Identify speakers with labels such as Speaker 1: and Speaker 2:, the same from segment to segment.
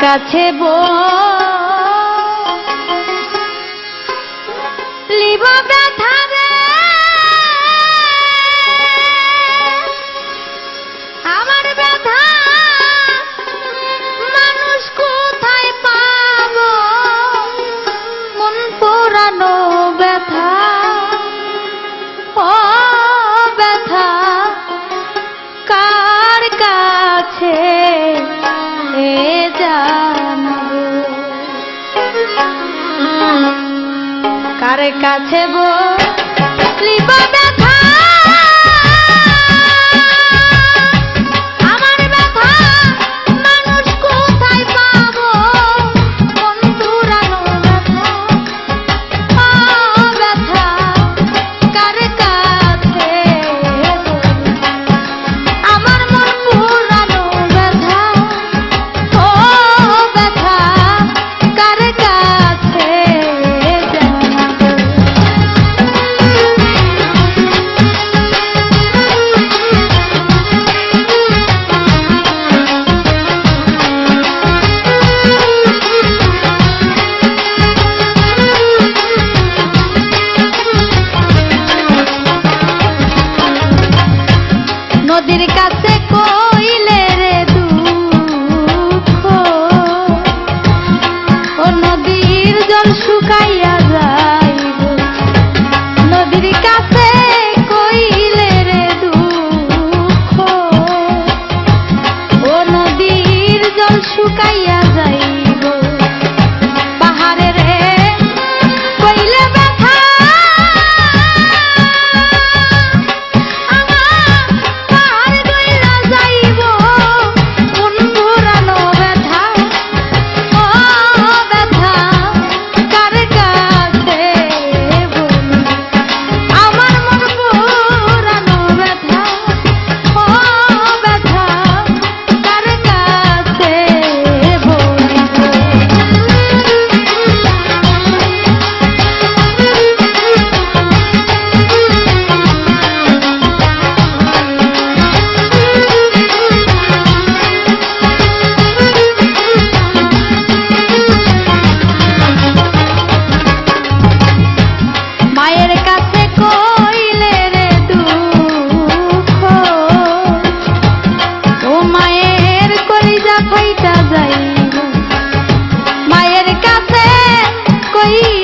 Speaker 1: কাছে বো কাছে বলিব শুকাইয়া आई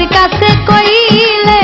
Speaker 1: acércate coile